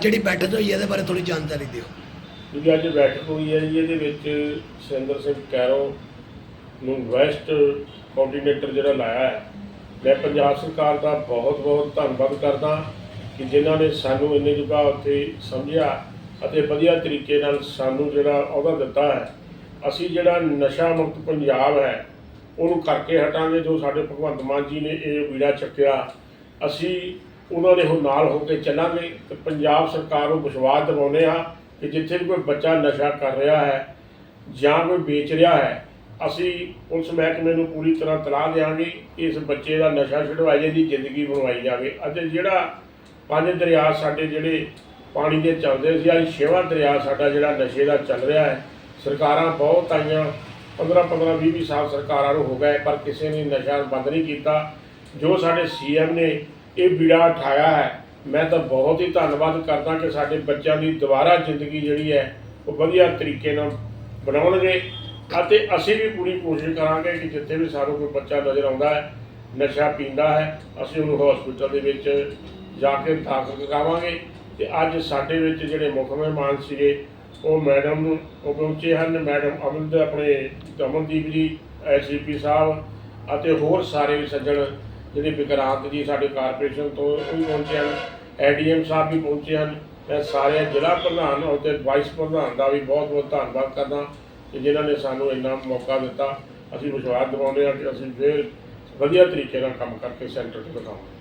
ਅੱਜ ਜਿਹੜੀ ਬੈਠਕ ਹੋਈ ਹੈ, ਇਹਦੇ ਬਾਰੇ ਥੋੜੀ ਜਾਣਕਾਰੀ ਦਿਓ। ਜਿਹੜੀ ਅੱਜ ਬੈਠਕ ਹੋਈ ਹੈ ਜੀ, ਇਹਦੇ ਵਿੱਚ ਸਿੰਦਰ ਸਿੰਘ ਕੈਰੋ ਨੂੰ ਵੈਸਟ ਕੋਆਰਡੀਨੇਟਰ ਜਿਹੜਾ ਲਾਇਆ ਹੈ। ਮੈਂ ਪੰਜਾਬ ਸਰਕਾਰ ਦਾ ਬਹੁਤ ਬਹੁਤ ਧੰਨਵਾਦ ਕਰਦਾ ਕਿ ਜਿਨ੍ਹਾਂ ਨੇ ਸਾਨੂੰ ਇੰਨੇ ਜਗ੍ਹਾ ਉੱਥੇ ਸਮਝਿਆ ਅਤੇ ਵਧੀਆ ਤਰੀਕੇ ਨਾਲ ਸਾਨੂੰ ਜਿਹੜਾ ਅਹੁਦਾ ਦਿੱਤਾ ਹੈ। ਅਸੀਂ ਜਿਹੜਾ ਨਸ਼ਾ ਮੁਕਤ ਪੰਜਾਬ ਹੈ, ਉਹਨੂੰ ਕਰਕੇ ਹਟਾਂਗੇ, ਜੋ ਸਾਡੇ ਭਗਵੰਤ ਮਾਨ ਜੀ ਨੇ ਇਹ ਵੀੜਾ ਚੱਕਿਆ। ਅਸੀਂ ਉਹਨਾਂ ਦੇ ਹੁਣ ਨਾਲ ਹੋ ਕੇ ਚੱਲਾਂਗੇ ਤੇ ਪੰਜਾਬ ਸਰਕਾਰ ਨੂੰ ਵਿਸ਼ਵਾਸ ਦਿਵਾਉਂਦੇ ਹਾਂ ਕਿ ਜਿੱਥੇ ਵੀ ਕੋਈ ਬੱਚਾ ਨਸ਼ਾ ਕਰ ਰਿਹਾ ਹੈ ਜਾਂ ਕੋਈ ਵੇਚ ਰਿਹਾ ਹੈ, ਅਸੀਂ ਪੁਲਿਸ ਮਹਿਕਮੇ ਨੂੰ ਪੂਰੀ ਤਰ੍ਹਾਂ ਤਲਾਹ ਦੇਵਾਂਗੇ ਇਸ ਬੱਚੇ ਦਾ ਨਸ਼ਾ ਛੁਡਵਾਈ ਦੀ ਜ਼ਿੰਦਗੀ ਬਣਵਾਈ ਜਾਵੇ। ਅਤੇ ਜਿਹੜਾ ਪੰਜ ਦਰਿਆ ਸਾਡੇ ਜਿਹੜੇ ਪਾਣੀ ਦੇ ਚੱਲਦੇ ਸੀ, ਅੱਜ ਛੇਵਾਂ ਦਰਿਆ ਸਾਡਾ ਜਿਹੜਾ ਨਸ਼ੇ ਦਾ ਚੱਲ ਰਿਹਾ ਹੈ, ਸਰਕਾਰਾਂ ਬਹੁਤ ਆਈਆਂ 15 15 20 20 ਸਾਲ ਸਰਕਾਰਾਂ ਨੂੰ ਹੋ ਗਏ, ਪਰ ਕਿਸੇ ਨੇ ਨਸ਼ਾ ਬੰਦ ਨਹੀਂ ਕੀਤਾ। ਜੋ ਸਾਡੇ ਸੀਐਮ ਨੇ ਇਹ ਬੀੜਾ ਉਠਾਇਆ ਹੈ। ਮੈਂ ਤਾਂ ਬਹੁਤ ਹੀ ਧੰਨਵਾਦ ਕਰਦਾ ਕਿ ਸਾਡੇ ਬੱਚਿਆਂ ਦੀ ਦੁਬਾਰਾ ਜ਼ਿੰਦਗੀ ਜਿਹੜੀ ਹੈ, ਉਹ ਵਧੀਆ ਤਰੀਕੇ ਨਾਲ ਬਣਾਉਣਗੇ ਅਤੇ ਅਸੀਂ ਵੀ ਪੂਰੀ ਕੋਸ਼ਿਸ਼ ਕਰਾਂਗੇ ਕਿ ਜਿੱਥੇ ਵੀ ਸਾਨੂੰ ਕੋਈ ਬੱਚਾ ਨਜ਼ਰ ਆਉਂਦਾ ਹੈ, ਨਸ਼ਾ ਪੀਂਦਾ ਹੈ, ਅਸੀਂ ਉਹਨੂੰ ਹਸਪੀਟਲ ਦੇ ਵਿੱਚ ਜਾ ਕੇ ਦਾਖਲ ਕਰਾਵਾਂਗੇ ਤੇ ਅੱਜ ਸਾਡੇ ਵਿੱਚ ਜਿਹੜੇ ਮੁੱਖ ਮਹਿਮਾਨ ਸੀਗੇ, ਉਹ ਮੈਡਮ ਨੂੰ ਉਹ ਪਹੁੰਚੇ ਹਨ। ਮੈਡਮ ਅਮਨ ਦੇ ਆਪਣੇ ਅਮਨਦੀਪ ਜੀ ਐਸਸੀਪੀ ਸਾਹਿਬ ਅਤੇ ਹੋਰ ਸਾਰੇ ਸੱਜਣ ਜਿਹੜੇ ਵਿਕਰਾਂਤ ਜੀ ਸਾਡੇ ਕਾਰਪੋਰੇਸ਼ਨ ਤੋਂ ਉਹ ਵੀ ਪਹੁੰਚੇ ਹਨ ਐਡੀਐਮ ਸਾਹਿਬ ਵੀ ਪਹੁੰਚੇ ਹਨ। ਮੈਂ ਸਾਰੇ ਜ਼ਿਲ੍ਹਾ ਪ੍ਰਧਾਨ ਔਰ ਅਤੇ ਵਾਈਸ ਪ੍ਰਧਾਨ ਦਾ ਵੀ ਬਹੁਤ ਬਹੁਤ ਧੰਨਵਾਦ ਕਰਦਾ ਕਿ ਜਿਨ੍ਹਾਂ ਨੇ ਸਾਨੂੰ ਇੰਨਾ ਮੌਕਾ ਦਿੱਤਾ। ਅਸੀਂ ਵਿਸ਼ਵਾਸ ਦਿਵਾਉਂਦੇ ਹਾਂ ਕਿ ਅਸੀਂ ਫਿਰ ਵਧੀਆ ਤਰੀਕੇ ਨਾਲ ਕੰਮ ਕਰਕੇ ਸੈਂਟਰ 'ਚ ਦਿਖਾਵਾਂਗੇ